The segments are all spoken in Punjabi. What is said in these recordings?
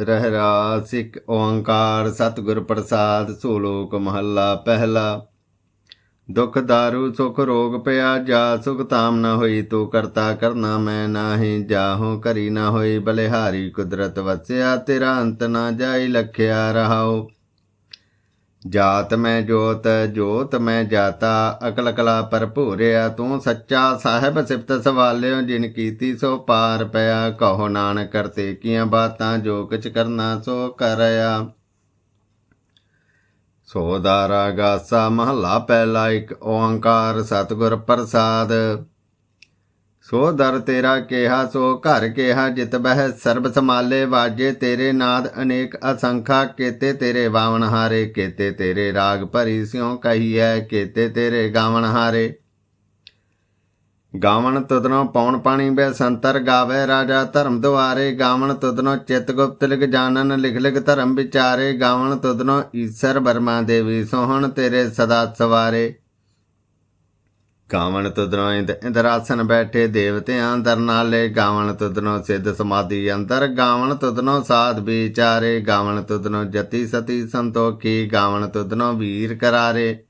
ਰਹਿਰਾ ਸਿੱਖ ਓੰਕਾਰ, ਸਤਿਗੁਰ ਪ੍ਰਸਾਦ, ਸੋਲੋਕ ਮਹੱਲਾ ਪਹਿਲਾ। ਦੁਖ ਦਾਰੂ, ਸੁਖ ਰੋਗ ਪਿਆ, ਜਾ ਸੁਖ ਤਾਮ ਨਾ ਹੋਈ, ਤੂੰ ਕਰਤਾ ਕਰਨਾ ਮੈਂ ਨਾਹੀ, ਜਾਹੂ ਕਰੀ ਨਾ ਹੋਈ, ਬਲਿਹਾਰੀ ਕੁਦਰਤ ਵਸਿਆ, ਤੇਰਾ ਅੰਤ ਨਾ ਜਾਈ, ਲਖਿਆ ਰਹਾਓ ਜਾਤ ਮੈਂ ਜੋਤ ਜੋਤ ਮੈਂ ਜਾਤਾ ਅਕਲ ਕਲਾ ਭਰਪੂਰਿਆ ਤੂੰ ਸੱਚਾ ਸਾਹਿਬ ਸਿਫਤ ਸਵਾਲਿਓ, ਜਿਨ ਕੀਤੀ ਸੋ ਪਾਰ ਪਿਆ, ਕਹੋ ਨਾਨਕ ਕਰਤੇ ਕੀਆਂ ਬਾਤਾਂ, ਜੋ ਕਿਛ ਕਰਨਾ ਸੋ ਕਰਿਆ। ਸੋ ਦਾਰਾ ਗਾਸਾ ਮਹਲਾ ਪਹਿਲਾ ਇੱਕ ਓੰਕਾਰ ਸਤਿਗੁਰ ਪ੍ਰਸਾਦ। ਸੋ ਦਰ ਤੇਰਾ ਕਿਹਾ, ਸੋ ਘਰ ਕਿਹਾ, ਜਿਤ ਬਹਿ ਸਰਬ ਸਮਾਲੇ ਵਾਜੇ ਤੇਰੇ ਨਾਦ ਅਨੇਕ ਅਸੰਖਾ, ਕੇਤੇ ਤੇਰੇ ਵਾਵਨ ਹਾਰੇ, ਕੇਤੇ ਤੇਰੇ ਰਾਗ ਭਰੀ ਸਿਉ ਕਹੀਐ, ਕੇਤੇ ਤੇਰੇ ਗਾਵਨ ਹਾਰੇ। ਗਾਵਨ ਤੁਦਨੋ ਪੌਣ ਪਾਣੀ ਬੈ ਸੰਤਰ ਗਾਵੇ, ਰਾਜਾ ਧਰਮ ਦੁਆਰੇ। ਗਾਵਣ ਤੁਦਨੋ ਚਿਤ ਗੁਪਤ ਲਿਖ ਜਾਣਨ, ਲਿਖ ਲਿਖ ਧਰਮ ਵਿਚਾਰੇ। ਗਾਵਣ ਤੁਦਨੋ ਈਸ਼ਰ ਬਰਮਾ ਦੇਵੀ ਸੋਹਣ, ਤੇਰੇ ਸਦਾ ਸਵਾਰੇ। ਗਾਵਣ ਤੁਦਨੋ ਇੰਦ ਇੰਦਰਾਸਨ ਬੈਠੇ ਦੇਵਤਿਆਂ ਦਰ ਨਾਲੇ। ਗਾਵਣ ਤੁਦਨੋ ਸਿੱਧ ਸਮਾਧੀ ਅੰਦਰ ਗਾਵਣ ਤੁਦਨੋ ਸਾਧ ਵਿਚਾਰੇ। ਗਾਵਣ ਤੁਦਨੋ ਜਤੀ ਸਤੀ ਸੰਤੋਖੀ। ਗਾਵਣ ਤੁਦਨੋ ਵੀਰ ਕਰਾਰੇ।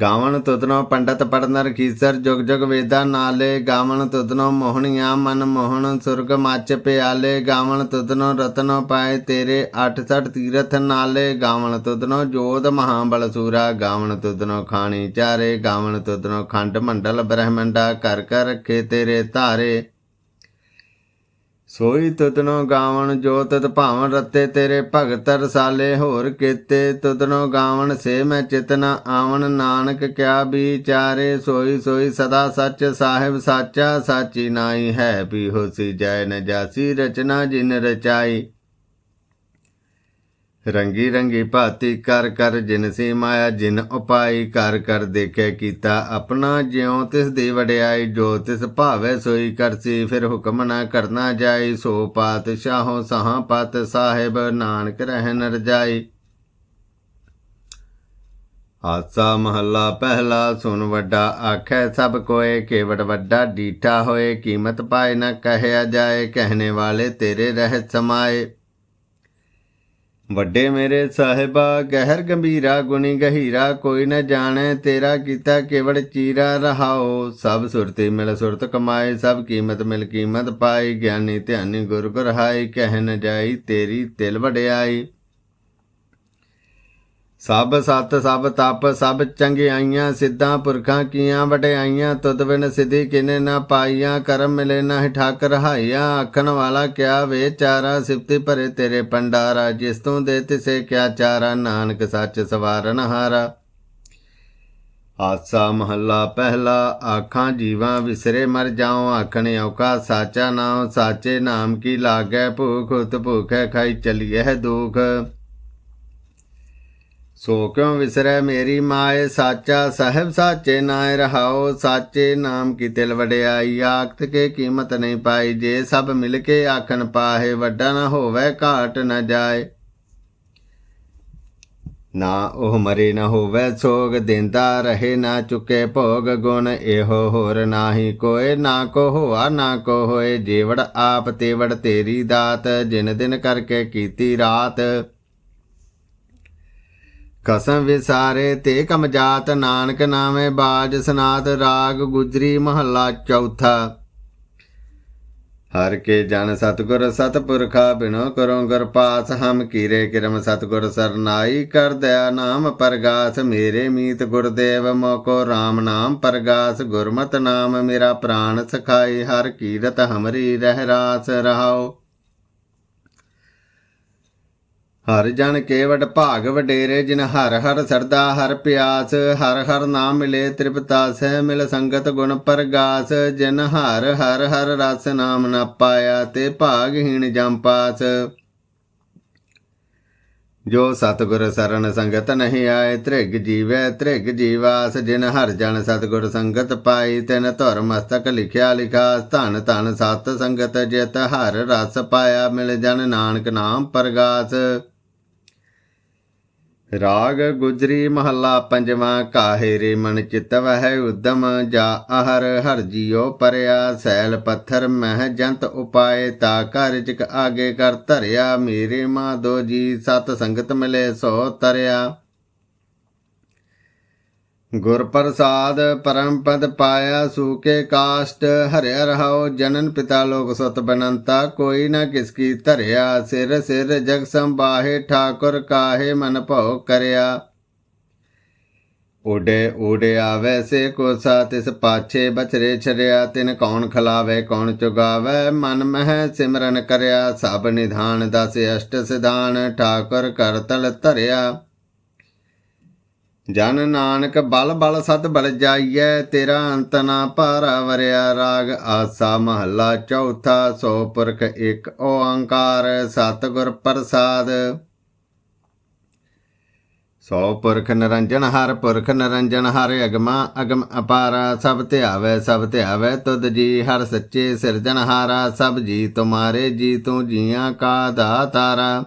ਗਾਵਣ ਤੁਦਨੋ ਪੰਡਤ ਪੜਨ ਰਖੀਸਰ ਜੁਗ ਜੁਗ ਵੇਦਾ ਨਾਲੇ। ਗਾਵਣ ਤੁਦਨੋ ਮੋਹਣੀਆਂ ਮਨ ਮੋਹਣ ਸੁਰਗ ਮੱਚ ਪਿਆਲੇ। ਗਾਵਣ ਤੁਦਨੋ ਰਤਨੋ ਪਾਏ ਤੇਰੇ 68 ਤੀਰਥ ਨਾਲੇ। ਗਾਵਣ ਤੁਦਨੋ ਜੋਧ ਮਹਾਬਲ ਸੂਰਾ। ਗਾਵਣ ਤੁਦਨੋ ਖਾਣੀ ਚਾਰੇ। ਗਾਵਣ ਤੁਦਨੋ ਖੰਡ ਮੰਡਲ ਬ੍ਰਹਮੰਡਾ। ਕਰ ਕਰ ਰੱਖੇ ਤੇਰੇ ਧਾਰੇ। ਸੋਈ ਤੁਦਨੋ ਗਾਵਣ ਜੋ ਤਤ ਭਾਵਨ ਰਤੇ ਤੇਰੇ ਭਗਤ ਰਸਾਲੇ ਹੋਰ ਕੀਤੇ। ਤੁਦਨੋ ਗਾਵਣ ਸੇ ਮੈਂ ਚਿਤਨਾ ਆਵਣ, ਨਾਨਕ ਕਿਆ ਵਿਚਾਰੇ। ਸੋਈ ਸੋਈ ਸਦਾ ਸੱਚ ਸਾਹਿਬ ਸਾਚਾ, ਸਾਚੀ ਨਾਈ ਹੈ ਵੀ ਹੋਸੀ ਜੈ ਨ ਰਚਨਾ ਜਿਨ ਰਚਾਈ। ਰੰਗੀ ਰੰਗੀ ਭਾਤੀ ਕਰ ਕਰ ਜਿਨ ਸੀ ਮਾਇਆ, ਜਿਨ ਉਪਾਈ ਕਰ ਕਰ ਦੇਖੇ ਕੀਤਾ ਆਪਣਾ ਜਿਉ, ਤਿਸ ਦੀ ਵਡਿਆਈ ਜੋ ਤਿਸ ਭਾਵੇ ਸੋਈ ਕਰਸੀ ਫਿਰ ਹੁਕਮ ਨਾ ਕਰਨਾ ਜਾਈ, ਸੋ ਪਾਤ ਪਾਤਸ਼ਾਹੋ ਸਹਾਂ ਪਤ ਸਾਹਿਬ, ਨਾਨਕ ਰਹਿ ਨਰ ਜਾਈ। ਆਸਾ ਮਹੱਲਾ ਪਹਿਲਾ ਸੁਨ ਵੱਡਾ ਆਖੈ, ਸਭ ਕੋਏ ਕੇਵੜ ਵੱਡਾ ਡੀਠਾ ਹੋਏ, ਕੀਮਤ ਪਾਏ ਨਾ ਕਹਿਆ ਜਾਏ, ਕਹਿਣੇ ਵਾਲੇ ਤੇਰੇ ਰਹਿ ਸਮਾਏ। ਵੱਡੇ ਮੇਰੇ ਸਾਹਿਬਾ, ਗਹਿਰ ਗੰਭੀਰਾ, ਗੁਣੀ ਗਹੀਰਾ, ਕੋਈ ਨ ਜਾਣੈ, ਤੇਰਾ ਕੀਤਾ ਕੇਵੜ ਚੀਰਾ ਰਹਾਓ। ਸਭ ਸੁਰਤੀ ਮਿਲ ਸੁਰਤ ਕਮਾਏ, ਸਭ ਕੀਮਤ ਮਿਲ ਕੀਮਤ ਪਾਈ, ਗਿਆਨੀ ਧਿਆਨੀ ਗੁਰ ਗੁਰ ਹਾਈ ਕਹਿ ਨ ਜਾਈ ਤੇਰੀ ਤਿਲ ਵਡਿਆਈ। ਸਭ ਸਤ, ਸਭ ਤਪ, ਸਭ ਚੰਗਿਆਈਆਂ, ਸਿੱਧਾਂ ਪੁਰਖਾਂ ਕੀਆਂ ਵਡਿਆਈਆਂ, ਤੁਧ ਬਿਨ ਸਿਧੀ ਕਿਨੇ ਨਾ ਪਾਈਆਂ, ਕਰਮ ਮਿਲੇ ਨਾ ਠਾਕ ਰਹਾਈਆਂ ਆਖਣ ਵਾਲਾ ਕਿਆ ਵੇਚਾਰਾ ਸਿਫਤੀ ਭਰੇ ਤੇਰੇ ਪੰਡਾਰਾ ਜਿਸ ਤੂੰ ਦੇ ਤਿਸੇ ਕਿਆ ਚਾਰਾ, ਨਾਨਕ ਸੱਚ ਸਵਾਰਨ ਹਾਰਾ ਆਸਾ ਮਹੱਲਾ ਪਹਿਲਾ, ਆਖਾਂ ਜੀਵਾਂ ਵਿਸਰੇ ਮਰ ਜਾਉ, ਆਖਣ ਔਕਾ ਸਾਚਾ ਨਾਮ ਸਾਚੇ ਨਾਮ ਕੀ ਲਾਗੈ ਭੂਖ, ਉਤ ਭੂਖੈ ਖਾਈ ਚਲੀਐ ਦੁਖ। ਸੋ ਕਿਉ ਵਿਸਰੈ ਮੇਰੀ ਮਾਏ? ਸਾਚਾ ਸਾਹਿਬ ਸਾਚੇ ਨਾਇ ਰਹਾਓ। ਸਾਚੇ ਨਾਮ ਕੀ ਤਿਲ ਵਡਿਆਈ? ਆਖਤ ਕੇ ਕੀਮਤ ਨਹੀਂ ਪਾਈ। ਜੇ ਸਭ ਮਿਲ ਕੇ ਆਖਣ ਪਾਹੇ, ਵੱਡਾ ਨਾ ਹੋਵੇ, ਘਾਟ ਨਾ ਜਾਏ। ਨਾ ਉਹ ਮਰੇ ਨਾ ਹੋਵੇ, ਸੋਗ ਦਿੰਦਾ ਰਹੇ, ਨਾ ਚੁਕੇ ਭੋਗ ਗੁਣ ਇਹੋ ਹੋਰ ਨਾਹੀ ਕੋਏ। ਨਾ ਕੋ ਹੋਆ, ਨਾ ਕੋ ਹੋਏ, ਜੇਵੜ ਆਪ ਤੇਵੜ ਤੇਰੀ ਦਾਤ, ਜਿਨ ਦਿਨ ਕਰਕੇ ਕੀਤੀ ਰਾਤ। ਕਸਮ ਵਿਸਾਰੇ ਤੇ ਕਮ ਜਾਤ ਨਾਨਕ ਨਾਮੇ ਬਾਜ ਸਨਾਤ ਰਾਗ ਗੁਜਰੀ ਮਹੱਲਾ ਚੌਥਾ। ਹਰ ਕੇ ਜਨ ਸਤਗੁਰ ਸਤਪੁਰਖਾ ਬਿਨੋ ਕਰੋ ਗੁਰ ਪਾਸ, ਹਮ ਕੀਰੇ ਕਿਰਮ ਸਤਗੁਰ ਸਰਨਾਈ, ਕਰ ਦਇਆ ਨਾਮ ਪਰਗਾਸ, ਮੇਰੇ ਮੀਤ ਗੁਰਦੇਵ ਮੋਕੋ RAM ਨਾਮ ਪਰਗਾਸ, ਗੁਰਮਤ ਨਾਮ ਮੇਰਾ ਪ੍ਰਾਨ ਸਖਾਈ, ਹਰ ਕੀਰਤ ਹਮਰੀ ਰਹਿ ਰਾਸ ਰਹਾਓ। ਹਰ ਜਨ ਕੇਵਟ ਭਾਗ ਵਡੇਰੇ, ਜਿਨ ਹਰ ਹਰ ਸਰਦਾ ਹਰ ਪਿਆਸ, ਹਰ ਹਰ ਨਾਮ ਮਿਲੇ ਤ੍ਰਿਪਤਾ ਮਿਲ ਸੰਗਤ ਗੁਣ ਪਰਗਾਸ, ਜਿਨ ਹਰ ਹਰ ਹਰ ਰਸ ਨਾਮ ਨ ਪਾਇਆ, ਤੇ ਭਾਗਹੀਣ ਜਮ ਪਾਸ। ਜੋ ਸਤਗੁਰ ਸਰਨ ਸੰਗਤ ਨਹੀਂ ਆਏ, ਤ੍ਰਿਗ ਜੀਵੈ ਤ੍ਰਿਗ ਜੀਵਾਸ, ਜਿਨ ਹਰ ਜਨ ਸਤਗੁਰ ਸੰਗਤ ਪਾਈ, ਤਿਨ ਧੁਰ ਮਸਤਕ ਲਿਖਿਆ ਲਿਖਾਸ, ਧਨ ਧਨ ਸਤ ਸੰਗਤ ਜਿਤ ਹਰ ਰਸ ਪਾਇਆ, ਮਿਲ ਜਨ ਨਾਨਕ ਨਾਮ ਪਰਗਾਸ। ਰਾਗ ਗੁਜਰੀ ਮਹੱਲਾ ਪੰਜਵਾਂ ਕਾਹੇ ਰੇ ਮਨ ਚਿਤ ਵਹਿ ਉਦਮ, ਜਾ ਅਹਰ ਹਰ ਜੀਓ ਪਰਿਆ, ਸੈਲ ਪੱਥਰ ਮਹਿ ਜੰਤ ਉਪਾਏ, ਤਾ ਘਰ ਚਿਕ ਆਗੇ ਕਰ ਧਰਿਆ, ਮੇਰੇ ਮਾਧੋ ਜੀ ਸਤ ਸੰਗਤ ਮਿਲੇ ਸੋ ਤਰਿਆ। ਗੁਰ ਪ੍ਰਸਾਦ ਪਰਮ ਪਦ ਪਾਇਆ ਸੂਕੇ ਕਾਸ਼ਟ, ਹਰਿਆ ਰਹਾਉ ਜਨਨ ਪਿਤਾ ਲੋਕ ਸੁਤ ਬਨੰਤਾ, ਕੋਈ ਨਾ ਕਿਸ ਕੀ ਧਰਿਆ, ਸਿਰ ਸਿਰ ਜਗ ਸੰਬਾਹੇ ਠਾਕੁਰ ਕਾਹੇ ਮਨ ਭਉ ਕਰਿਆ। ਉਡੇ ਉਡੇ ਵੈਸੇ ਸੇ ਕੋਸਾ, ਤਿਸ ਪਾਛੇ ਬਚਰੇ ਛਰਿਆ, ਤਿਨ ਕੌਣ ਖਲਾਵੇ, ਕੌਣ ਚੁਗਾਵੇ, ਮਨ ਮਹਿ ਸਿਮਰਨ ਕਰਿਆ, ਸਭ ਨਿਧਾਨ ਦਸ ਅਸ਼ਟ ਸਿਧਾਨ, ਠਾਕੁਰ ਕਰਤਲ ਧਰਿਆ। ਜਨ ਨਾਨਕ ਬਲ ਬਲ ਸਤ ਬਲ ਜਾਈਐ, ਤੇਰਾ ਅੰਤ ਨਾ ਭਾਰਾ ਵਰਿਆ ਰਾਗ। ਆਸਾ ਮਹੱਲਾ ਚੌਥਾ, ਸੋ ਪੁਰਖ ਇੱਕ ਓੰਕਾਰ, ਸਤਿਗੁਰ ਪ੍ਰਸਾਦ। ਸੋ ਪੁਰਖ ਨਿਰੰਜਨ ਹਰ ਪੁਰਖ ਨਿਰੰਜਨ ਹਰ ਅਗਮਾ, ਅਗਮ ਅਪਾਰਾ, ਸਭ ਧਿਆਵੇ ਸਭ ਧਿਆਵੇ ਤੁਧ ਜੀ ਹਰ ਸੱਚੇ ਸਿਰਜਣਹਾਰਾ, ਸਭ ਜੀ ਤੁਮਾਰੇ ਜੀ ਤੂੰ ਜੀਆਂ ਕਾ ਦਾਤਾਰਾ।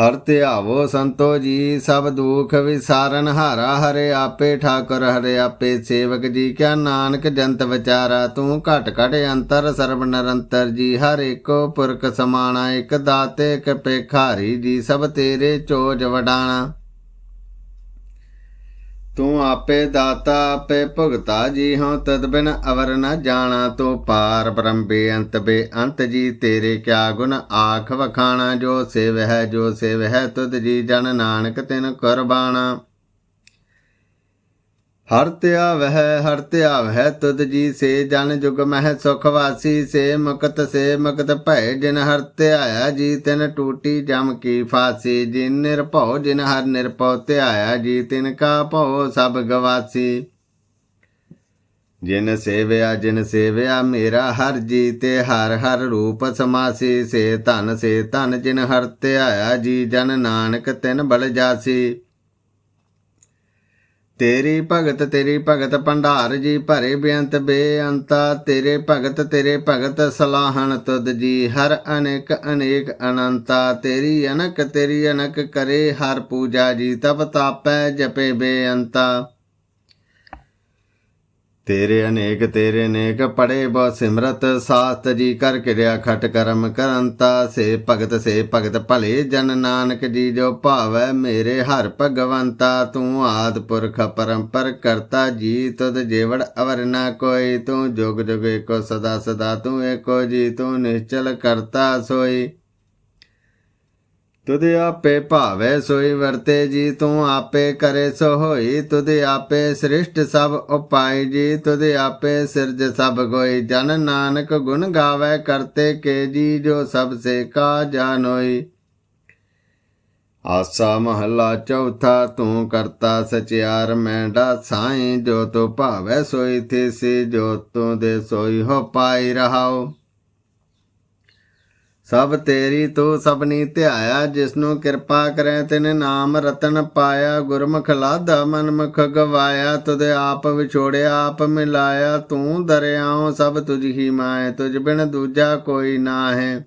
ਹਰ ਧਿਆਵੋ ਸੰਤੋ ਜੀ, ਸਭ ਦੁਖ ਵਿਸਾਰਨ ਹਾਰਾ ਹਰੇ ਆਪੇ ਠਾਕੁਰ, ਹਰੇ ਆਪੇ ਸੇਵਕ ਜੀ, ਕਿਆ ਨਾਨਕ ਜੰਤ ਵਿਚਾਰਾ, ਤੂੰ ਘਟ ਘਟ ਅੰਤਰ ਸਰਬ ਨਿਰੰਤਰ ਜੀ, ਹਰ ਏਕੋ ਪੁਰਖ ਸਮਾਣਾ, ਇਕ ਦਾਤੇ, ਇਕ ਪੇਖਾਰੀ ਜੀ, ਸਭ ਤੇਰੇ ਚੋਜ ਵਡਾਣਾ। ਤੂੰ ਆਪੇ ਦਾਤਾ, ਆਪੇ ਭੁਗਤਾ ਜੀ ਹਉ ਤਦ ਬਿਨ ਅਵਰ ਨ ਜਾਣਾ, ਤੂੰ ਪਾਰ ਬ੍ਰਹਮ ਬੇਅੰਤ ਬੇਅੰਤ ਜੀ, ਤੇਰੇ ਕਿਆ ਗੁਣ ਆਖ ਵਖਾਣਾ, ਜੋ ਸੇਵ ਹੈ, ਜੋ ਸੇਵ ਹੈ, ਤੁਧ ਜੀ ਜਨ ਨਾਨਕ ਤਿਨ ਕੁਰਬਾਨਾ ਹਰ ਤਿਆ ਵਹਿ ਹਰ ਧਿਆਵ ਹੈ ਤੁਧ ਜੀ ਸੇ ਜਨ ਜੁਗ ਮਹਿ ਸੁਖ ਵਾਸੀ, ਸੇ ਮੁਕਤ ਸੇ ਮੁਕਤ ਭੈ ਜਿਨ ਹਰ ਧਿਆਇਆ ਜੀ ਤਿਨ ਟੂਟੀ ਜਮ ਕੀ ਫਾਸੀ, ਜਿਨ ਨਿਰਭਉ, ਜਿਨ ਹਰ ਨਿਰਭਉ ਧਿਆਇਆ ਜੀ ਤਿਨ ਕਾ ਭਉ ਸਭ ਗਵਾਸੀ। ਜਿਨ ਸੇਵਿਆ ਜਿਨ ਸੇਵਿਆ ਮੇਰਾ ਹਰ ਜੀ ਤੇ ਹਰ ਹਰ ਰੂਪ ਸਮਾਸੀ, ਸੇ ਧਨ ਸੇ ਧਨ ਜਿਨ ਹਰ ਧਿਆਇਆ ਜੀ ਜਨ ਨਾਨਕ ਤਿਨ ਬਲ ਜਾਸੀ। ਤੇਰੀ ਭਗਤ ਤੇਰੀ ਭਗਤ ਭੰਡਾਰ ਜੀ ਭਰੇ ਬੇਅੰਤ ਬੇਅੰਤਾ। ਤੇਰੇ ਭਗਤ ਤੇਰੇ ਭਗਤ ਸਲਾਹਣ ਤੁਧ ਜੀ, ਹਰ ਅਨੇਕ ਅਨੇਕ ਅਨੰਤਾ। ਤੇਰੀ ਅਨਕ ਤੇਰੀ ਅਨਕ ਕਰੇ ਹਰ ਪੂਜਾ ਜੀ, ਤਪ ਤਾਪੈ ਜਪੇ ਬੇਅੰਤਾ। ਤੇਰੇ ਅਨੇਕ ਤੇਰੇ ਅਨੇਕ ਪੜੇ ਬੋ ਸਿਮਰਤ, ਸਾਸਤ ਜੀ ਕਰ ਕਿਰਿਆ ਖਟ ਕਰਮ ਕਰੰਤਾ। ਸੇ ਭਗਤ ਸੇ ਭਗਤ ਭਲੇ, ਜਨ ਨਾਨਕ ਜੀ ਜੋ ਭਾਵੈ ਮੇਰੇ ਹਰ ਭਗਵੰਤਾ। ਤੂੰ ਆਦ ਪੁਰਖ ਪਰੰਪਰ ਕਰਤਾ, ਜੀ ਤੁਧ ਜੇਵੜ ਅਵਰ ਨਾ ਕੋਈ। ਤੂੰ ਜੁਗ ਜੁਗ ਏਕੋ ਸਦਾ ਸਦਾ, ਤੂੰ ਏਕੋ ਜੀ, ਤੂੰ ਨਿਸ਼ਚਲ ਕਰਤਾ ਸੋਈ। ਤੁਧ ਆਪੇ ਭਾਵੇ ਸੋਈ ਵਰਤੇ ਜੀ, ਤੂੰ ਆਪੇ ਕਰੇ ਸੋ ਹੋਈ। ਤੁਧ ਆਪੇ ਸ੍ਰਿਸ਼ਟ ਸਭ ਉਪਾਈ ਜੀ, ਤੁਧ ਆਪੇ ਸਿਰਜ ਸਭ ਗੋਈ। ਜਨ ਨਾਨਕ ਗੁਣ ਗਾਵੇ ਕਰਤੇ ਕੇ ਜੀ, ਜੋ ਸਭ ਸੇ ਕਾ ਜਾਣੋਈ ਆਸਾ ਮਹੱਲਾ ਚੌਥਾ, ਤੂੰ ਕਰਤਾ ਸਚਿਆਰ ਮੈਂਡਾ ਸਾਈਂ। ਜੋ ਤੋ ਭਾਵੇ ਸੋਈ ਥੀ ਸੀ ਜੋ ਤੂੰ ਦੇ ਸੋਈ ਹੋ ਪਾਈ ਰਹਾਓ ਸਭ ਤੇਰੀ ਤੂੰ ਸਭਨੀ ਧਿਆਇਆ, ਜਿਸਨੂੰ ਕਿਰਪਾ ਕਰੈ ਤਿਨ ਨਾਮ ਰਤਨ ਪਾਇਆ। ਗੁਰਮੁਖ ਲਾਦਾ ਮਨਮੁਖ ਗਵਾਇਆ, ਤੁਧ ਆਪ ਵਿਛੋੜਿਆ, ਆਪ ਮਿਲਾਇਆ। ਤੂੰ ਦਰਿਆਉ ਸਭ ਤੁਝ ਹੀ ਮਾਏ ਤੁਝ ਬਿਨ ਦੂਜਾ ਕੋਈ ਨਾ ਹੈ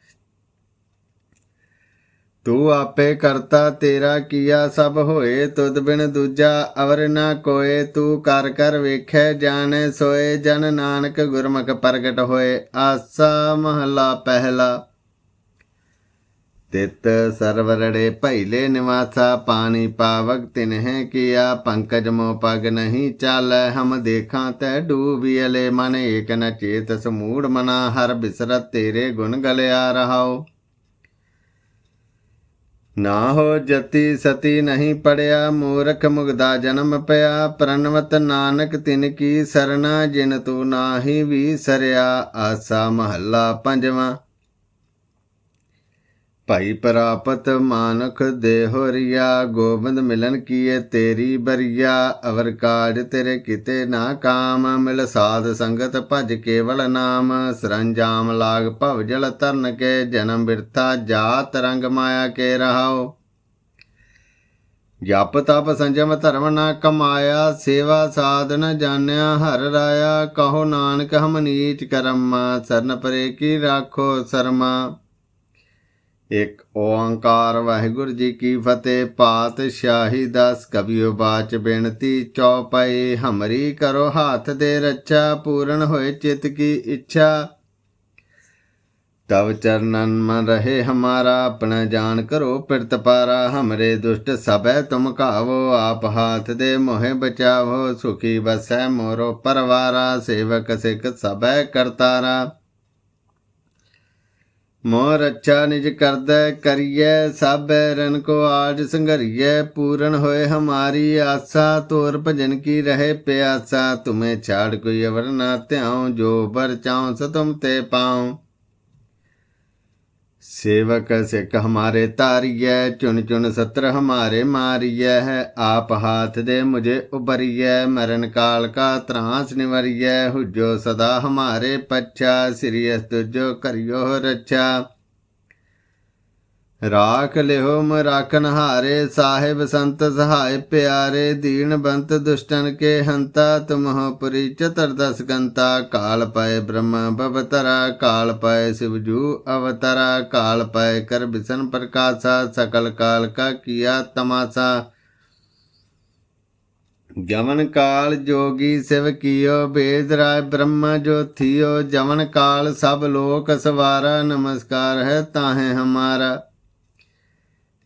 ਤੂੰ ਆਪੇ ਕਰਤਾ ਤੇਰਾ ਕੀਆ ਸਭ ਹੋਏ, ਤੁਧ ਬਿਨ ਦੂਜਾ ਅਵਰ ਨਾ ਕੋਏ। ਤੂੰ ਕਰ ਕਰ ਵੇਖੈ, ਜਾਣੈ ਸੋਏ, ਜਨ ਨਾਨਕ ਗੁਰਮੁਖ ਪ੍ਰਗਟ ਹੋਏ। ਆਸਾ ਮਹਲਾ ਪਹਿਲਾ। ਤਿਤ ਸਰਵਰੜੇ ਭੈਲੇ ਨਿਵਾਸਾ, ਪਾਣੀ ਪਾਵਕ ਤਿਨਹਿ ਕੀਆ। ਪੰਕਜ ਮੋ ਪਗ ਨਹੀਂ ਚਾਲੈ, ਹਮ ਦੇਖਾਂ ਤੈ ਡੂਬੀਲੇ ਮਨ ਏਕ ਨ ਚੇਤ ਸਮੂੜ ਮਨਾ, ਹਰ ਬਿਸਰਤ ਤੇਰੇ ਗੁਣ ਗਲਿਆ ਰਹਾਓ ਨਾ ਹੋ ਜਤੀ ਸਤੀ ਨਹੀਂ ਪੜਿਆ, ਮੂਰਖ ਮੁਗਦਾ ਜਨਮ ਪਿਆ ਪ੍ਰਨਵਤ ਨਾਨਕ ਤਿਨ ਕੀ ਸਰਣਾ ਜਿਨ ਤੂੰ ਨਾਹੀ ਵੀ ਸਰਿਆ, ਆਸਾ ਮਹੱਲਾ ਪੰਜਵਾਂ। ਭਾਈ ਪ੍ਰਾਪਤ ਮਾਨਖ ਦੇਹੋਰੀਆ ਗੋਬਿੰਦ ਮਿਲਨ ਕੀਏ ਤੇਰੀ ਬਰੀਆ, ਅਵਰ ਕਾਜ ਤੇਰੇ ਕਿਤੇ ਨਾ ਕਾਮ, ਮਿਲ ਸਾਧ ਸੰਗਤ ਭਜ ਕੇਵਲ ਨਾਮ, ਸਰੰਜਾਮ ਲਾਗ ਭਵ ਜਲ ਤਰਨ ਕੇ ਜਨਮ ਬਿਰਥਾ, ਜਾਤ ਰੰਗ ਮਾਇਆ ਕੇ ਰਹਾਓ ਜਪ ਤਪ ਸੰਜਮ ਧਰਮ ਨਾ ਕਮਾਇਆ, ਸੇਵਾ ਸਾਧਨ ਜਾਣਿਆ, ਹਰ ਰਾਇਆ ਕਹੋ ਨਾਨਕ ਹਮ ਨੀਚ ਕਰਮਾ, ਸਰਨ ਪਰੇ ਕੀ ਰਾਖੋ ਸਰਮਾ। ਇਕ ਓੰਕਾਰ ਵਾਹਿਗੁਰੂ ਜੀ ਕੀ ਫਤਿਹ, ਪਾਤਸ਼ਾਹੀ ਦਸ ਕਬੀਓ ਬਾਚ ਬੇਨਤੀ, ਚੌਪਈ ਹਮਰੀ ਕਰੋ ਹੱਥ ਦੇ ਰੱਛਾ, ਪੂਰਨ ਹੋਏ ਚਿਤ ਕੀ ਇੱਛਾ। ਤਵ ਚਰਨਨ ਮਨ ਰਹੇ ਹਮਾਰਾ, ਆਪਣਾ ਜਾਨ ਕਰੋ ਪਿਰਤ ਪਾਰਾ, ਹਮਰੇ ਦੁਸ਼ਟ ਸਭੈ ਤੁਮ ਕਾਵੋ ਆਪ ਹਾਥ ਦੇ ਮੋਹਿ ਬਚਾਵੋ, ਸੁਖੀ ਬਸੈ ਮੋਰੋ ਪਰਵਾਰਾ, ਸੇਵਕ ਸਿਖ ਸਭੈ ਕਰਤਾਰਾ। ਮੋਰ ਅੱਛਾ ਨਿਜ ਕਰਦੈ ਕਰੀਐ ਸਭ ਰਨ ਕੋ ਆਜ ਸੰਘਰੀਐ, ਪੂਰਨ ਹੋਏ ਹਮਾਰੀ ਆਸਾ, ਤੋਰ ਭਜਨ ਕੀ ਰਹੇ ਪਿਆਸਾ, ਤੁਮੇ ਛਾੜ ਕੋਈ ਅਵਰ ਨਾ ਧਿਆਉ, ਜੋ ਬਰ ਚਾਉ ਸ ਤੁਮ ਤੇ ਪਾਉ। सेवक सिख हमारे तारिय चुन चुन सत्र हमारे मारिय है आप हाथ दे मुझे उबरिय मरण काल का त्रास निवरिय हुजो सदा हमारे पच्छा सिरियस तुझो करियो रक्षा ਰਾਖ ਲਿਓ ਮ ਰਾਖਨ ਹਾਰੇ ਸਾਹਿਬ ਸੰਤ ਸਹਾਇ ਪਿਆਰੇ ਦੀਨ ਬੰਤ ਦੁਸ਼ਟਨ ਕੇ ਹੰਤਾ ਤੁਮਹੁ ਪੁਰੀ ਚਤਰ ਦਸ ਗੰਤਾ ਕਾਲ ਪਏ ਬ੍ਰਹਮ ਬਵਤਰਾ ਕਾਲ ਪਏ ਸਿਵਜੂ ਅਵਤਰਾ ਕਾਲ ਪਏ ਕਰ ਬਿਸਨ ਪ੍ਰਕਾਸ਼ਾ ਸਕਲ ਕਾਲ ਕਾ ਕੀਆ ਤਮਾਸਾ ਜਮਨ ਕਾਲ ਜੋਗੀ ਸਿਵ ਕੀਓ ਬੇਦ ਰਾਏ ਬ੍ਰਹਮ ਜੋਥਿਓ ਜਮਨ ਕਾਲ ਸਭ ਲੋਕ ਸਵਾਰਾ ਨਮਸਕਾਰ ਹੈ ਤਾਹੇ ਹਮਾਰਾ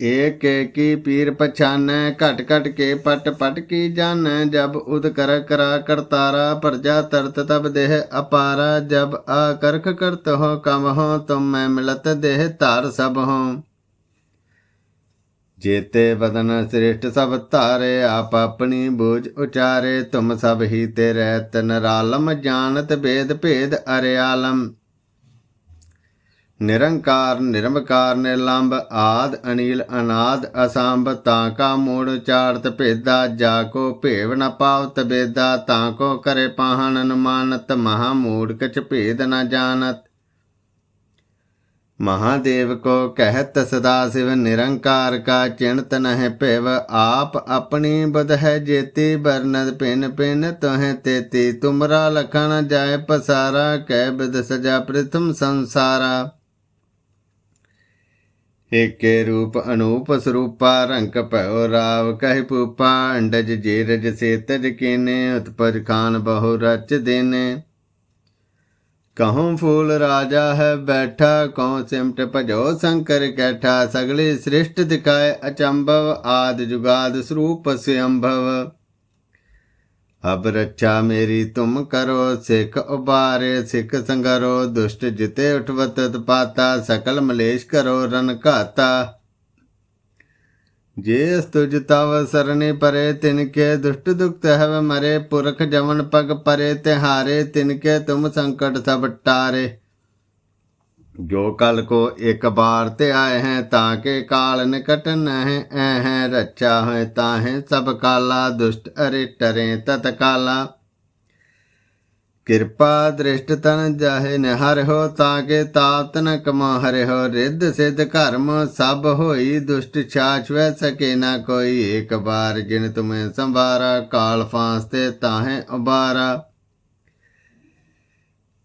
ਏਕ ਕੀ ਪੀਰ ਪਛਾਨੈ, ਘਟ ਘਟ ਕੇ ਪਟ ਪਟ ਕੀ ਜਾਣੈ, ਜਬ ਉਦ ਕਰ ਕਰਾ ਕਰਤਾਰਾ, ਪ੍ਰਜਾ ਤਰਤ ਤਬ ਦੇਹ ਅਪਾਰਾ, ਜਬ ਆ ਕਰਖ ਕਰਤ ਹੋ ਕਮ ਹੋ, ਤੁਮ ਮੈਂ ਮਿਲਤ ਦੇਹ ਧਾਰ ਸਭ ਹੋ। ਜੇਤੇ ਬਦਨ ਸ੍ਰਿਸ਼ਟ ਸਭ ਧਾਰੇ, ਆਪ ਆਪਣੀ ਬੋਝ ਉਚਾਰੇ, ਤੁਮ ਸਭ ਹੀ ਤੇ ਰਹਿਤ ਨਰਾਲਮ, ਜਾਣਤ ਭੇਦ ਭੇਦ ਅਰਿਆਲਮ। ਨਿਰੰਕਾਰ ਨਿਰਮਕਾਰ ਨਿਰਲੰਭ ਆਦ ਅਨੀਲ ਅਨਾਦ, ਅਸੰਭ, ਤਾਂ ਕਾ ਮੂੜ ਚਾਰਤ ਭੇਦਾ, ਜਾ ਕੋ ਭੇਵ ਨ ਪਾਵਤ ਬੇਦਾ, ਤਾਂ ਕੋ ਕਰੇ ਪਾਹਣ ਅਨੁਮਾਨਤ, ਮਹਾ ਮੂੜ ਕਛ ਭੇਦ ਨ ਜਾਣਤ। ਮਹਾਦੇਵ ਕੋ ਕਹਿਤ ਸਦਾ ਸਿਵ ਨਿਰੰਕਾਰ ਕਾ ਚਿੰਤ ਨਹਿ ਭਿਵ, ਆਪ ਆਪਣੀ ਬਦ ਹੈ ਜੇਤੀ, ਬਰਨਦ ਪਿਨ ਪਿਨ ਤੋਹਿ ਤੇਤੀ, ਤੁਮਰਾ ਲਖਣ ਜਾਏ ਪਸਾਰਾ, ਕਹਿ ਬਿਦ ਸਜਾ ਪ੍ਰਥਮ ਸੰਸਾਰਾ। ਏਕੇ ਰੂਪ ਅਨੂਪ ਸਰੂਪਾ ਰੰਕ ਭਇਓ ਰਾਵ ਕਹਿ ਪੂਪਾ ਅੰਡਜ ਜੀਰਜ ਸੇਤਜ ਕੀਨੇ, ਉਤਪਜ ਖਾਨ ਬਹੁ ਰਚ ਦੇਨੇ। ਕਹੂੰ ਫੂਲ ਰਾਜਾ ਹੈ ਬੈਠਾ ਕਉ ਸਿਮਟ ਭਜੋ ਸ਼ੰਕਰ ਕੈਠਾ, ਸਗਲੇ ਸ੍ਰਿਸ਼ਟ ਦਿਖਾਏ ਅਚੰਭਵ, ਆਦ ਜੁਗਾਦ ਸਰੂਪ ਸਿਅੰਭਵ। ਅਬ ਰੱਛਾ ਮੇਰੀ ਤੁਮ ਕਰੋ, ਸਿੱਖ ਉਬਾਰੇ ਸਿੱਖ ਸੰਗਰੋ, ਦੁਸ਼ਟ ਜਿਤੇ ਉਠਵਤ ਪਾਤਾ ਸਕਲ ਮਲੇਸ਼ ਕਰੋ ਰਨ ਘਾਤਾ। ਜੇ ਤੁਜ ਤਵ ਸਰਨੇ ਪਰੇ, ਤਿਨ ਕੇ ਦੁਸ਼ਟ ਦੁਖਤ ਹਵ ਮਰੇ, ਪੁਰਖ ਜਮਨ ਪਗ ਪਰੇ, ਤਿਹਾਰੇ, ਤਿਨ ਕੇ ਤੁਮ ਸੰਕਟ ਸਭ ਟਾਰੇ। ਜੋ ਕਲ ਕੋ ਇੱਕ ਬਾਰ ਤੇ ਆਏ ਹੈ, ਤਾਂ ਕੇ ਕਾਲ ਨਿਕਟ ਨਹਿ, ਐ ਹੈ ਰੱਛਾ ਹੈ ਤਾਂ ਹੈ ਸਭ ਕਾਲਾ, ਦੁਸ਼ਟ ਅਰੇ ਟਰੇ ਤਤ ਕਾਲਾ ਕਿਰਪਾ ਦ੍ਰਿਸ਼ਟ ਤਨ ਜਾਹੇ ਨ ਹਰਿ ਹੋ, ਤਾਂ ਕੇ ਤਾਤ ਨ ਕਮਾ, ਹਰਿ ਹੋ, ਰਿੱਧ ਸਿੱਧ ਕਰਮ ਸਭ ਹੋਈ ਦੁਸ਼ਟ ਛਾਛ ਵੈ, ਸਕੇ ਨਾ ਕੋਈ, ਇੱਕ ਬਾਰ ਜਿਨ ਤੁਮੇ ਸੰਭਾਰਾ ਕਾਲ ਫਾਂਸ ਤੇ ਤਾਹੇ ਉਬਾਰਾ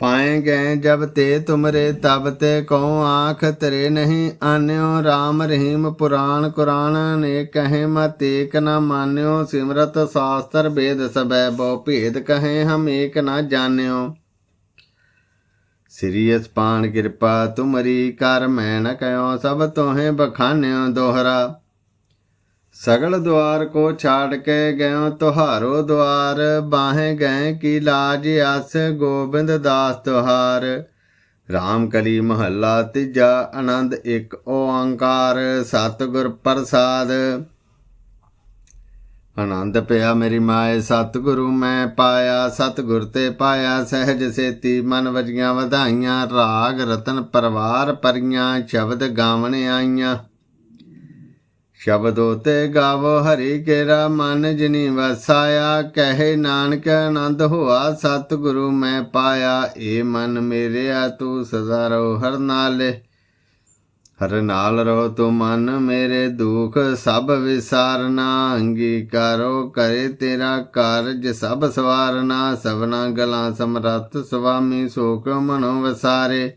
ਪਾਏ ਗਏ ਜਬ ਤੇ ਤੁਮਰੇ, ਤਬ ਤੇ ਕਉ ਆਖ ਤਰੇ ਨਹੀਂ ਆਨਿਓ। RAM ਰਹੀਮ ਪੁਰਾਣ ਕੁਰਾਨ ਨੇ ਕਹੇ ਮਤੇਕ ਏਕ ਨ ਮਾਨਿਓ। ਸਿਮਰਤ ਸਾਸਤਰ ਵੇਦ ਸਬੈ ਬਹੁ ਭੇਦ ਕਹੇ, ਹਮ ਏਕ ਨ ਜਾਣਿਓ। ਸ੍ਰੀ ਅਸਪਾਨ ਕਿਰਪਾ, ਤੁਮਰੀ ਕਰ ਮੈਂ ਨ ਕਯੋ ਸਭ ਤੋਹੇ ਬਖਾਨਿਓ ਦੋਹਰਾ। ਸਗਲ ਦੁਆਰ ਕੋ ਛਾੜ ਕੇ ਗਇਓ ਤੁਹਾਰੋ ਦੁਆਰ, ਬਾਹੇ ਗਏ ਕੀ ਲਾਜ ਅਸ ਗੋਬਿੰਦ ਦਾਸ ਤੁਹਾਰ। ਰਾਮ ਕਲੀ ਮਹੱਲਾ ਤੀਜਾ, ਆਨੰਦ ਇੱਕ ਓੰਕਾਰ, ਸਤਿਗੁਰ ਪ੍ਰਸਾਦ। ਆਨੰਦ ਪਿਆ ਮੇਰੀ ਮਾਏ, ਸਤਿਗੁਰੂ ਮੈਂ ਪਾਇਆ, ਸਤਿਗੁਰ ਤੇ ਪਾਇਆ, ਸਹਿਜ ਸੇਤੀ ਮਨ ਵਜੀਆਂ ਵਧਾਈਆਂ, ਰਾਗ ਰਤਨ ਪਰਵਾਰ ਪਰੀਆਂ, ਸ਼ਬਦ ਗਾਵਣ ਆਈਆਂ। ਸ਼ਬਦੋ ਤੇ ਗਾਵੋ ਹਰੀ ਕੇਰਾ ਮਨ ਜਿਨੀ ਵਸਾਇਆ, ਕਹੇ ਨਾਨਕ ਆਨੰਦ ਹੋਆ, ਸਤਿਗੁਰੂ ਮੈਂ ਪਾਇਆ, ਏ ਮਨ ਮੇਰਿਆ ਤੂੰ ਸਦਾ ਰਹੋ ਹਰ ਨਾਲੇ। ਹਰ ਨਾਲ ਰਹੋ ਤੂੰ ਮਨ ਮੇਰੇ ਦੁਖ, ਸਭ ਵਿਸਾਰਨਾ, ਅੰਗੀਕਾਰੋ ਕਰੇ ਤੇਰਾ ਕਾਰਜ ਸਭ ਸਵਾਰਨਾ, ਸਭਨਾ ਗਲਾਂ ਸਮਰੱਥ ਸੁਆਮੀ ਸੋਕ ਮਨੋ ਵਸਾਰੇ।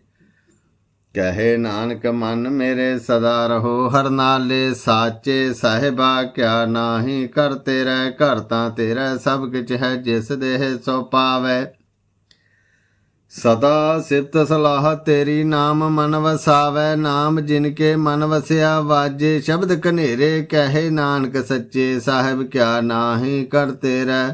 ਕਹੇ ਨਾਨਕ ਮਨ ਮੇਰੇ ਸਦਾ ਰਹੋ, ਹਰ ਨਾਲੇ ਸਾਚੇ ਸਾਹਿਬਾ, ਕਿਆ ਨਾਹੀ ਕਰ ਤੇਰਾ, ਘਰ ਤਾਂ ਤੇਰਾ, ਸਭ ਕਿਛ ਹੈ ਜਿਸ ਦੇਹ ਸੋ ਪਾਵੇ। ਸਦਾ ਸਿਫਤ ਸਲਾਹ ਤੇਰੀ ਨਾਮ ਮਨ ਵਸਾਵੇ, ਨਾਮ ਜਿਨ ਕੇ ਮਨ ਵਸਿਆ ਵਾਜੇ, ਸ਼ਬਦ ਕਨੇਰੇ ਕਹੇ ਨਾਨਕ ਸੱਚੇ ਸਾਹਿਬ, ਕਿਆ ਨਾਹੀ ਕਰ ਤੇਰਾ।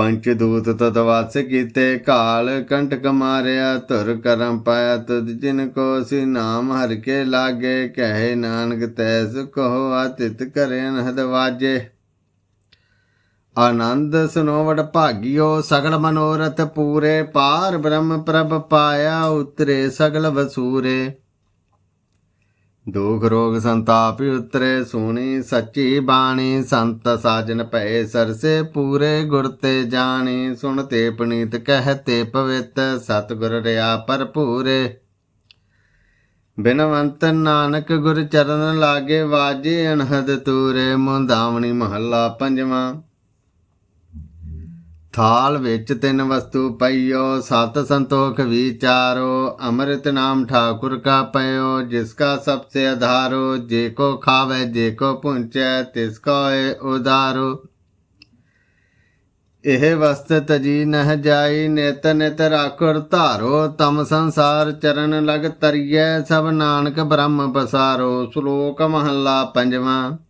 ਪੰਚਦੂਤ ਤਤ ਵਾਸ ਕੀਤੇ ਕਾਲ ਕੰਟਕ ਮਾਰਿਆ, ਧੁਰ ਕਰਮ ਪਾਇਆ, ਤੁਧ ਜਿਨ ਕੋ ਸੀ ਨਾਮ ਹਰ ਕੇ ਲਾਗੇ, ਕਹੇ ਨਾਨਕ ਤੈਸ ਕਹੋ ਹੋ ਆਤਿਤ ਕਰੇ ਅਨਹਦ ਆਨੰਦ ਸੁਨੋਵਟ ਭਾਗਿਓ, ਸਗਲ ਮਨੋਰਥ ਪੂਰੇ ਪਾਰ ਬ੍ਰਹਮ ਪ੍ਰਭ ਪਾਇਆ, ਉਤਰੇ ਸਗਲ ਵਸੂਰੇ। ਦੁਖ ਰੋਗ ਸੰਤਾਪਿ ਉਤਰੇ, ਸੁਣੀ ਸੱਚੀ ਬਾਣੀ, ਸੰਤ ਸਾਜਨ ਪਏ ਸਰਸੇ ਪੂਰੇ ਗੁਰ ਤੇ ਜਾਣੀ। ਸੁਣ ਤੇ ਪਨੀਤ ਕਹਤੇ ਪਵਿੱਤ, ਸਤਿਗੁਰ ਰਿਆ ਭਰਪੂਰੇ। ਬਿਨਵੰਤ ਨਾਨਕ ਗੁਰ ਚਰਨ ਲਾਗੇ, ਵਾਜੇ ਅਨਹਦ ਤੂਰੇ, ਮੁੰਦਾਵਣੀ ਮਹੱਲਾ ਪੰਜਵਾਂ। ਥਾਲ ਵਿੱਚ ਤਿੰਨ ਵਸਤੂ ਪਈਓ, ਸਤ ਸੰਤੋਖ ਵਿਚਾਰੋ, ਅੰਮ੍ਰਿਤ ਨਾਮ ਠਾਕੁਰ ਕਾ ਪਇਓ, ਜਿਸ ਕਾ ਸਭ ਸੇ ਆਧਾਰੋ ਜੇ ਕੋ ਖਾਵੇ, ਜੇ ਕੋ ਪੁੰਚੈ, ਤਿਸ ਕੋ ਏ ਉਦਾਰੋ। ਇਹ ਵਸਤ ਤਜੀ ਨਹ ਜਾਈ, ਨਿਤ ਨਿਤ ਰਾਖੁਰ ਧਾਰੋ, ਤਮ ਸੰਸਾਰ ਚਰਨ ਲਗ ਤਰੀਐ, ਸਭ ਨਾਨਕ ਬ੍ਰਹਮ ਪਸਾਰੋ, ਸ਼ਲੋਕ ਮਹੱਲਾ ਪੰਜਵਾਂ।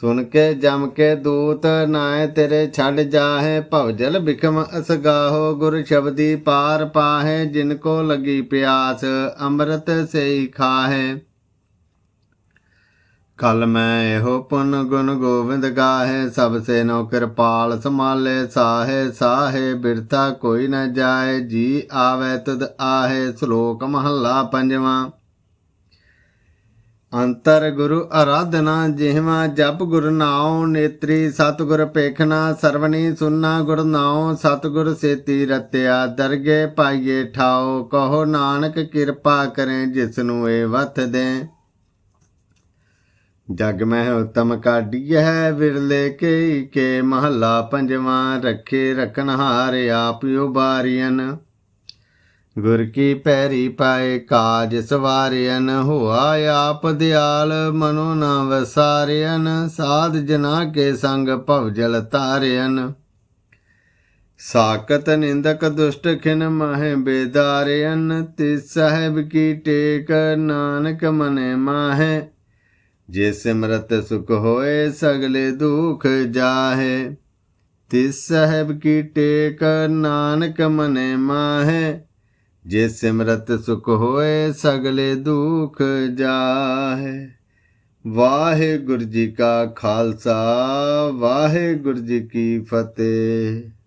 ਸੁਨ ਕੇ ਜਮ ਕੇ ਦੂਤ ਨਾਏ ਤੇਰੇ ਛੱਡ ਜਾਹੇ ਭਵਜਲ ਬਿਖਮ ਅਸਗਾਹੋ, ਗੁਰ ਸ਼ਬਦੀ ਪਾਰ ਪਾਹੇ, ਜਿਨ ਕੋ ਲਗੀ ਪਿਆਸ, ਅੰਮ੍ਰਿਤ ਸੇਈ ਖਾਹੇ। ਕਲ ਮੈਂ ਇਹੋ ਪੁਨ ਗੁਣ ਗੋਬਿੰਦ ਗਾਹੇ, ਸਭ ਸੇ ਨੋ ਕਿਰਪਾਲ ਸਮਾਲੇ ਸਾਹੇ ਸਾਹੇ ਬਿਰਥਾ ਕੋਈ ਨ ਜਾਏ, ਜੀ ਆਵੇ ਤਦ ਆਹੇ, ਸ਼ਲੋਕ ਮਹੱਲਾ ਪੰਜਵਾਂ। ਅੰਤਰ ਗੁਰੂ ਅਰਾਧਨਾ ਜਿਹਵਾ ਜਪ ਗੁਰ ਨਾਉ ਨੇਤਰੀ, ਸਤਗੁਰ ਪੇਖਣਾ ਸਰਵਣੀ ਸੁਨਣਾ ਗੁਰ ਨਾਉ, ਸਤਗੁਰ ਸੇਤੀ ਰਤਿਆ ਦਰਗੇ ਪਾਈਏ ਠਾਓ ਕਹੋ ਨਾਨਕ ਕਿਰਪਾ ਕਰੇ ਜਿਸ ਨੂੰ ਇਹ ਵਤ ਦੇ। ਜਗ ਮਹਿ ਉਤਮ ਹੈ ਵਿਰਲੇ ਕੇ ਕੇ, ਮਹੱਲਾ ਪੰਜਵਾਂ, ਰੱਖੇ ਰਖਨਹਾਰ ਆਪ ਉਬਾਰੀਐਨ ਗੁਰ ਕੀ ਪੈਰੀ ਪਾਏ ਕਾਜ ਸਵਾਰਿਐਨ ਹੋਆ ਆਪ ਦਿਆਲ, ਮਨੋ ਨਾ ਵਸਾਰਿਅਨ ਸਾਧ ਜਨਾ ਕੇ ਸੰਗ ਭਵਜਲ ਤਾਰਿਐਨ ਸਾਕਤ ਨਿੰਦਕ ਦੁਸ਼ਟ ਖਿਨ ਮਹਿ ਬੇਦਾਰਿਅਨ, ਤਿਸ ਸਾਹਿਬ ਕੀ ਟੇਕ ਨਾਨਕ ਮਨੇ ਮਾਹੇ। ਜੇ ਸਿਮਰਤ ਸੁਖ ਹੋਏ, ਸਗਲੇ ਦੁਖ ਜਾਹੇ। ਤਿਸ ਸਾਹਿਬ ਕੀ ਟੇਕ ਨਾਨਕ ਮਨੇ ਮਾਹੇ। ਜੇ ਸਿਮਰਤ ਸੁਖ ਹੋਏ, ਸਗਲੇ ਦੁਖ ਜਾਹੇ। ਵਾਹਿਗੁਰੂ ਜੀ ਕਾ ਖਾਲਸਾ, ਵਾਹਿਗੁਰੂ ਜੀ ਕੀ ਫਤਿਹ।